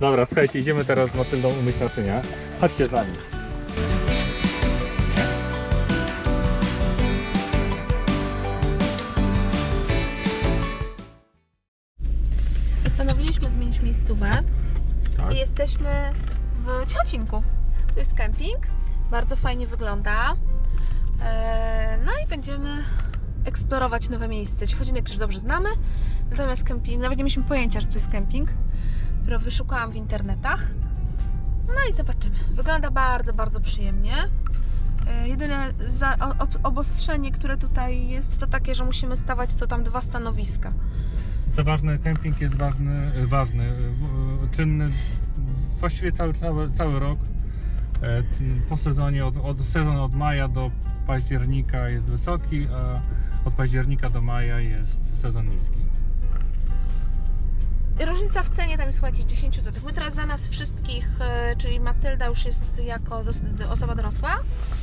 Dobra, słuchajcie, idziemy teraz z Matyldą umyć naczynia. Chodźcie z nami. Postanowiliśmy zmienić miejscówę Tak. i jesteśmy w Ciocinku. Tu jest kemping, bardzo fajnie wygląda. Eee, No i będziemy eksplorować nowe miejsce. Chodzi już dobrze znamy, natomiast kemping, nawet nie mieliśmy pojęcia, że tu jest kemping. Dopiero wyszukałam w internetach. No i zobaczymy. Wygląda bardzo, bardzo przyjemnie. E, Jedyne za, ob- obostrzenie, które tutaj jest, to takie, że musimy stawać co tam dwa stanowiska. Co ważne, kemping jest ważny, ważny w- czynny właściwie cały, cały, cały rok. E, Po sezonie, od, od sezon od maja do października jest wysoki, a od października do maja jest sezon niski. Różnica w cenie tam jest chyba jakieś 10 zł. My teraz za nas wszystkich, e, czyli Matylda już jest jako dos- osoba dorosła.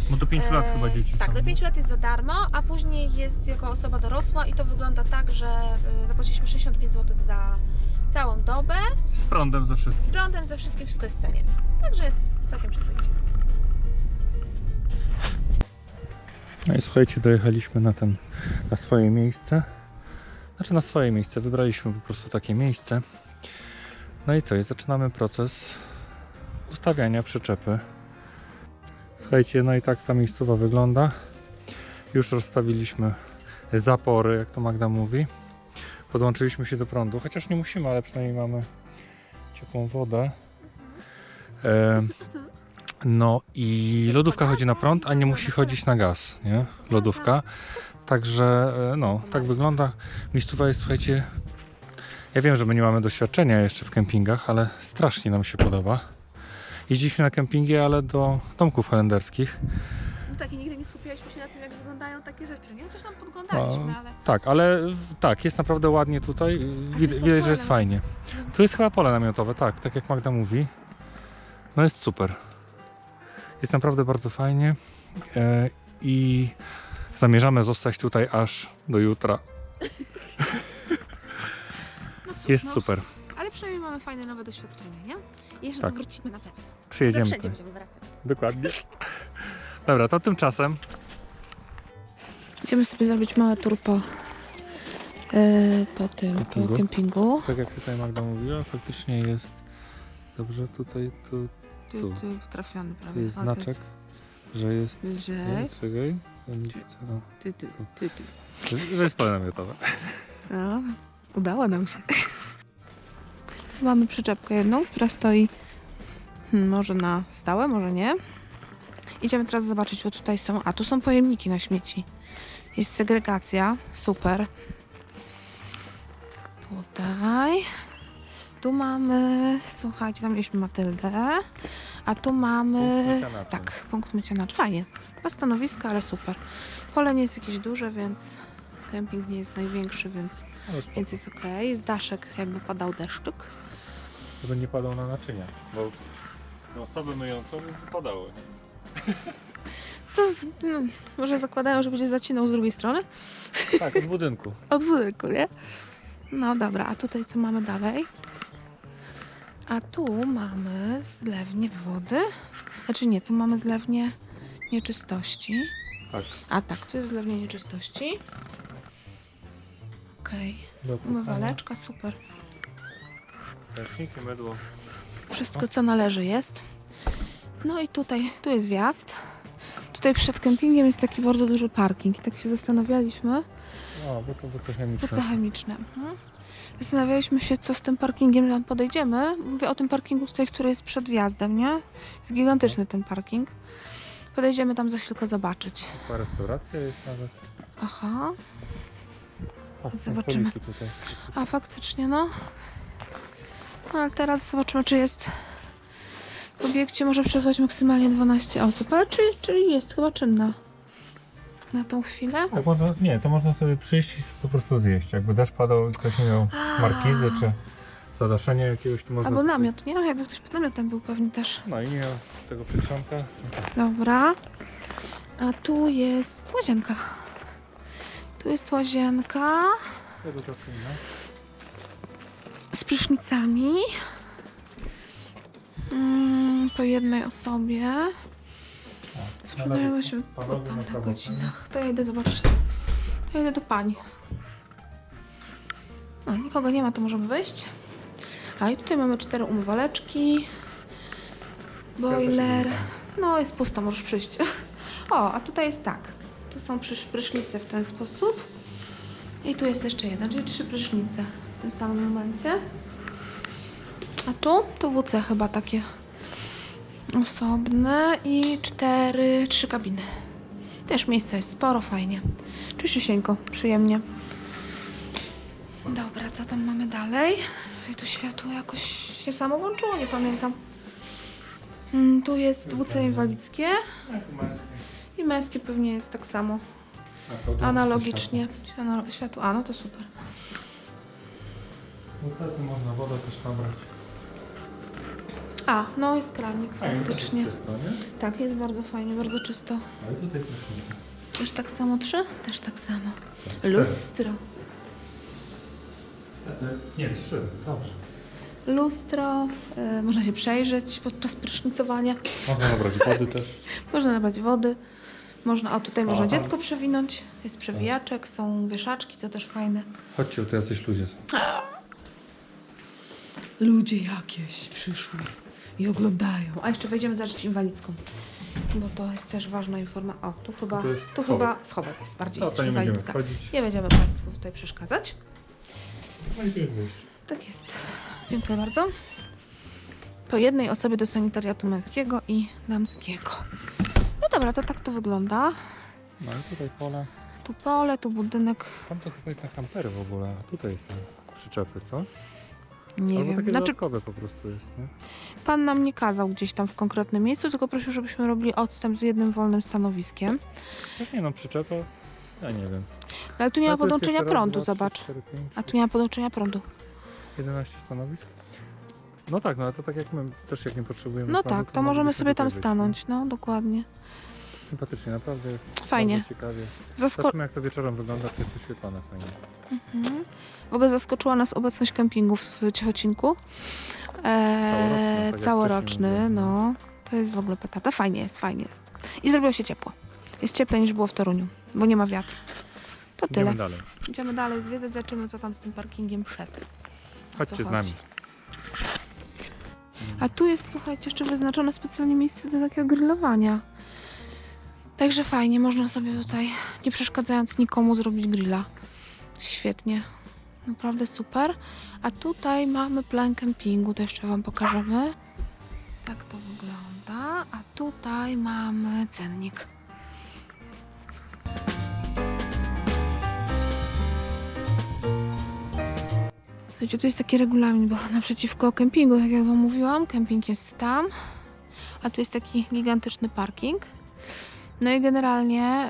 Bo do 5 lat E, chyba dzieci Tak, są. do 5 lat jest za darmo, a później jest jako osoba dorosła i to wygląda tak, że e, zapłaciliśmy 65 zł za całą dobę. Z prądem ze Z wszystkim. prądem, ze wszystkim, wszystko jest w cenie. Także jest całkiem przyzwoicie. No i słuchajcie, dojechaliśmy na ten, na swoje miejsce. Znaczy na swoje miejsce, wybraliśmy po prostu takie miejsce. No i co, i zaczynamy proces ustawiania przyczepy. Słuchajcie, no i tak ta miejscowa wygląda. Już rozstawiliśmy zapory, jak to Magda mówi. Podłączyliśmy się do prądu, chociaż nie musimy, ale przynajmniej mamy ciepłą wodę. E, no i lodówka chodzi na prąd, a nie musi chodzić na gaz, nie? Lodówka. Także e, no, tak wygląda. Miejscowa jest, słuchajcie, ja wiem, że my nie mamy doświadczenia jeszcze w kempingach, ale strasznie nam się podoba. Jeździliśmy na kempingi, ale do domków holenderskich. No tak, i nigdy nie skupialiśmy się na tym, jak wyglądają takie rzeczy, nie? Chociaż tam podglądaliśmy, No, ale... Tak, ale tak, jest naprawdę ładnie tutaj. Wid- są Widać, że pole jest fajnie. Tu jest chyba pole namiotowe, tak, tak jak Magda mówi. No jest super. Jest naprawdę bardzo fajnie e, i zamierzamy zostać tutaj aż do jutra. No cóż, Jest no, super. Ale przynajmniej mamy fajne nowe doświadczenie, nie? I jeszcze Tak. tu wrócimy na pewno. Przyjedziemy Wszędzie tutaj. będziemy wracać. Dokładnie. Dobra, to tymczasem Idziemy sobie zrobić małe tour po, e, po tym, Kempingu? po kempingu. tak jak tutaj Magda mówiła, faktycznie jest dobrze tutaj, tu, Tu, Tu. tu trafiony tu prawie. jest O, tu znaczek, że jest... Że, czekaj, Ty, ty, ty, ty. Że jest pole namiotowe. No, udało nam się. Mamy przyczepkę jedną, która stoi hmm, może na stałe, może nie. Idziemy teraz zobaczyć, bo tutaj są, a tu są pojemniki na śmieci. Jest segregacja, super. Tutaj. Tu mamy, słuchajcie, tam mieliśmy Matyldę, a tu mamy, Punkt mycia naczyń. tak, punkt mycia naczyń. Fajnie, dwa stanowiska, ale super. Pole nie jest jakieś duże, więc kemping nie jest największy, więc Ale spoko. więc jest ok. Jest daszek, jakby padał deszczyk. Żeby nie padał na naczynia, bo na osobę myjącą padały. To no, może zakładają, że będzie zacinał z drugiej strony. Tak, od budynku. Od budynku, nie? No dobra, a tutaj co mamy dalej? A tu mamy zlewnię wody. Znaczy nie, tu mamy zlewnię nieczystości. Tak. A tak, tu jest zlewnia nieczystości. Okej, Do umywaleczka, super. Ręczniki, mydło. Wszystko co należy jest. No i tutaj, tu jest wjazd. Tutaj przed kempingiem jest taki bardzo duży parking. I tak się zastanawialiśmy, O, bo to WC chemiczne. WC chemiczne. Mhm. Zastanawialiśmy się, co z tym parkingiem tam podejdziemy. Mówię o tym parkingu tutaj, który jest przed wjazdem, nie? Jest gigantyczny ten parking. Podejdziemy tam za chwilkę zobaczyć. Taka restauracja jest nawet. Aha, O, są Zobaczymy. stoliki Tutaj. a faktycznie no. Ale teraz zobaczymy, czy jest w obiekcie może przebywać maksymalnie 12 osób. Ale czyli, czyli jest chyba czynna na tą chwilę. Tak można, nie, to można sobie przyjść i po prostu zjeść. Jakby deszcz padał i ktoś nie miał markizy czy zadaszenia jakiegoś, to można... Albo namiot, nie? Jakby ktoś pod namiotem był pewnie też. No i nie miał tego tak. Dobra. A tu jest łazienka. Tu jest łazienka z prysznicami. po jednej osobie. Sprzedają się po panowie na pełnych prawo, godzinach. To ja idę zobaczyć. To ja idę do pani. O, nikogo nie ma, to możemy wejść. A i tutaj mamy cztery umywaleczki. Boiler. No, jest pusto, możesz przyjść. O, a tutaj jest tak. Tu są prysz- prysznice w ten sposób. I tu jest jeszcze jeden, czyli trzy prysznice w tym samym momencie. A tu? Tu WC chyba takie osobne i cztery, trzy kabiny. Też miejsca jest sporo, fajnie. Czyściusieńko, przyjemnie. Dobra, co tam mamy dalej? I tu światło jakoś się samo włączyło, nie pamiętam. Mm, Tu jest WC inwalidzkie i męskie pewnie jest tak samo. Analogicznie. Analo- Światło, a no to super. No co tu można wodę też nabrać? A, no jest kranik Fajnie, też jest faktycznie. czysto, nie? Tak, jest bardzo fajnie, bardzo czysto. Ale tutaj prysznica. Też tak samo trzy? Też tak samo. Cztery. Lustro. Nie, trzy. Dobrze. Lustro, y, można się przejrzeć podczas prysznicowania, Można nabrać wody też. można nabrać wody, można, o tutaj można Aha. dziecko przewinąć, jest przewijaczek, są wieszaczki, co też fajne. Chodźcie, tu jacyś ludzie są. Ludzie jakieś przyszli i oglądają. A jeszcze wejdziemy za rzecz inwalidzką, bo to jest też ważna informacja. O, tu chyba, To jest tu schowek. chyba schowek jest bardziej No to nie będziemy inwalidzka. wchodzić. Nie będziemy Państwu tutaj przeszkadzać. No i tu jest wyjście. Tak jest. Dziękuję bardzo. Po jednej osobie do sanitariatu męskiego i damskiego. No dobra, to tak to wygląda. No i tutaj pole. Tu pole, tu budynek. Tam to chyba jest na kampery w ogóle, a tutaj jest na przyczepy, co? Nie Albo wiem. takie Znaczy, dodatkowe po prostu jest, nie? pan nam nie kazał gdzieś tam w konkretnym miejscu, tylko prosił, żebyśmy robili odstęp z jednym wolnym stanowiskiem. Też nie no, przyczepa, ja nie wiem. No, ale tu nie Ale ma to jest podłączenia jeszcze raz, prądu, dwa, trzy, zobacz. cztery, pięć, A tu nie ma podłączenia prądu. 11 stanowisk? No tak, no ale to tak jak my też jak nie potrzebujemy No tak, to możemy sobie tam wyjść, stanąć. No, dokładnie. Nie? Sympatycznie, naprawdę jest Fajnie. bardzo ciekawie. Zasko- Zobaczymy jak to wieczorem wygląda, czy jest oświetlone fajnie. Mhm. W ogóle zaskoczyła nas obecność kempingów w Ciechocinku. Całoroczny, tak Eee, jak całoroczny, wcześniej mówiłem, no. To jest w ogóle petarda. Fajnie jest, fajnie jest. I zrobiło się ciepło. Jest cieplej niż było w Toruniu, bo nie ma wiatru. To tyle. Idziemy dalej. Idziemy dalej zwiedzać, zobaczymy co tam z tym parkingiem przed. Chodźcie z chodzi. nami. A tu jest, słuchajcie, jeszcze wyznaczone specjalnie miejsce do takiego grillowania. Także fajnie, można sobie tutaj, nie przeszkadzając nikomu, zrobić grilla. Świetnie. Naprawdę super. A tutaj mamy plan kempingu, to jeszcze Wam pokażemy. Tak to wygląda. A tutaj mamy cennik. Słuchajcie, tu jest taki regulamin, bo naprzeciwko kempingu, tak jak Wam mówiłam, kemping jest tam, a tu jest taki gigantyczny parking. No i generalnie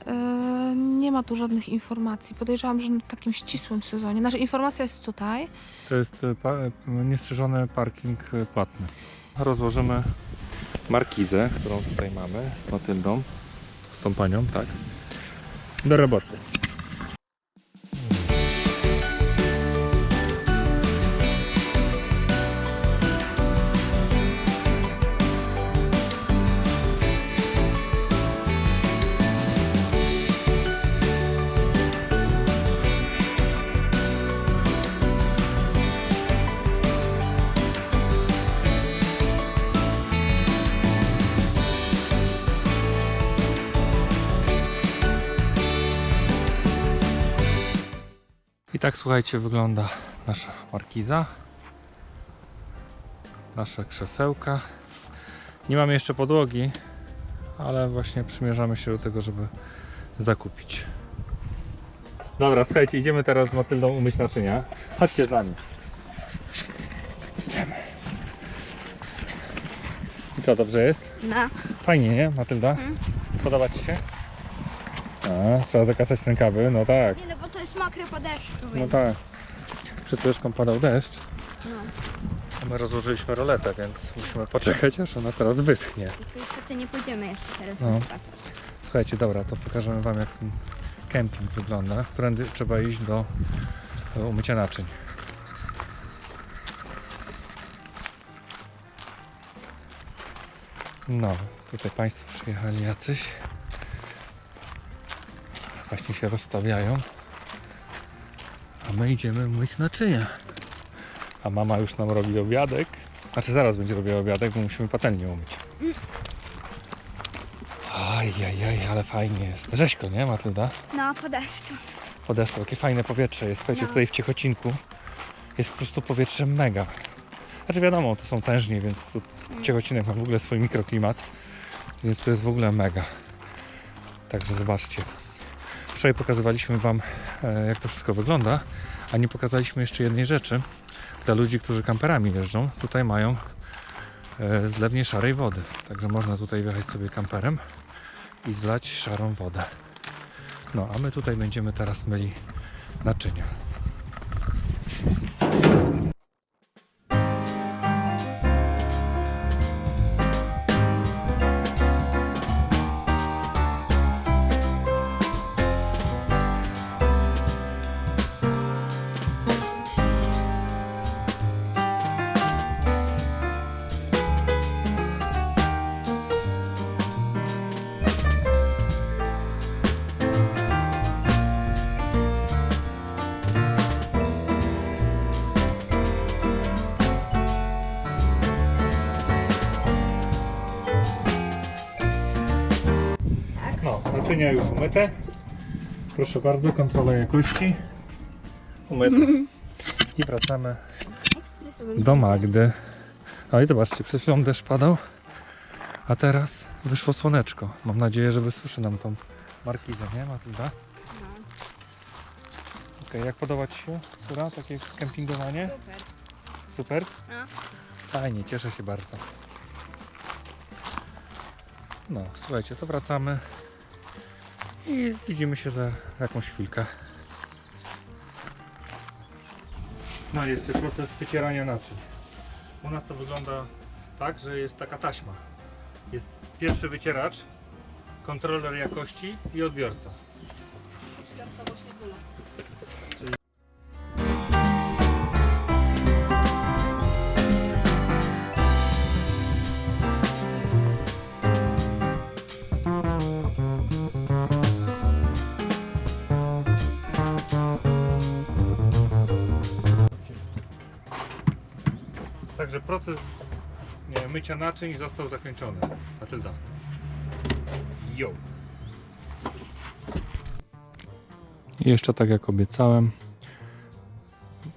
yy, nie ma tu żadnych informacji. Podejrzewam, że na takim ścisłym sezonie. Nasza informacja jest tutaj. To jest e, pa- e, niestrzyżony parking e, płatny. Rozłożymy markizę, którą tutaj mamy z Matyldą, z tą panią, tak. Do roboty. Tak słuchajcie, wygląda nasza markiza. Nasze krzesełka. Nie mamy jeszcze podłogi, ale właśnie przymierzamy się do tego, żeby zakupić. Dobra, słuchajcie, idziemy teraz z Matyldą umyć naczynia. Chodźcie z nami. Idziemy. I co, dobrze jest? No. Fajnie, nie, Matylda? Podoba Ci się? A, trzeba zakasać rękawy, no tak. Nie no, bo jest mokre po deszczu. No więc- tak. Przed chwileczką padał deszcz, No. a my rozłożyliśmy roletę, więc musimy poczekać, aż ona teraz wyschnie. I tu niestety nie pójdziemy jeszcze teraz. No. Słuchajcie, dobra, to pokażemy Wam, jak ten kemping wygląda. Którędy trzeba iść do umycia naczyń. No, tutaj Państwo przyjechali jacyś. Właśnie się rozstawiają. A my idziemy myć naczynia. A mama już nam robi obiadek. Znaczy zaraz będzie robiła obiadek, bo musimy patelnię umyć. Ajajaj, ale fajnie jest. Rzeźko, nie Matylda? No, po deszczu. Po deszczu, takie fajne powietrze jest. Słuchajcie, No. tutaj w Ciechocinku jest po prostu powietrze mega. Znaczy wiadomo, to są tężnie, więc tu Ciechocinek ma w ogóle swój mikroklimat, więc to jest w ogóle mega. Także zobaczcie. Wczoraj pokazywaliśmy Wam, e, jak to wszystko wygląda, a nie pokazaliśmy jeszcze jednej rzeczy. Dla ludzi, którzy kamperami jeżdżą, tutaj mają e, zlewnie szarej wody. Także można tutaj wjechać sobie kamperem i zlać szarą wodę. No, a my tutaj będziemy teraz myli naczynia. Naczynia już umyte. Proszę bardzo, kontrola jakości. Umyte. I wracamy do Magdy. No i zobaczcie, przed chwilą deszcz padał, a teraz wyszło słoneczko. Mam nadzieję, że wysuszy nam tą markizę, nie Matylda? No, Okej, jak podoba Ci się, Tura, takie kempingowanie? super. Super? No. Fajnie, cieszę się bardzo. No, słuchajcie, to wracamy i widzimy się za jakąś chwilkę. No i jeszcze proces wycierania naczyń. U nas to wygląda tak, że jest taka taśma. Jest pierwszy wycieracz, kontroler jakości i odbiorca. Także proces nie, mycia naczyń został zakończony. Matylda. Yo. I jeszcze tak jak obiecałem,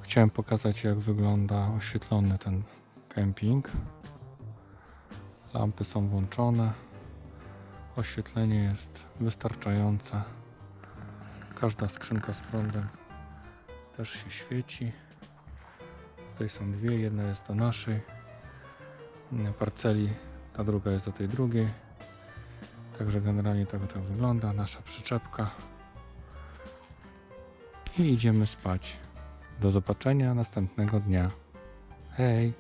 chciałem pokazać jak wygląda oświetlony ten kemping. Lampy są włączone. Oświetlenie jest wystarczające. Każda skrzynka z prądem też się świeci. Tutaj są dwie, jedna jest do naszej parceli, ta druga jest do tej drugiej. Także generalnie tak to wygląda, nasza przyczepka. I idziemy spać. Do zobaczenia następnego dnia. Hej!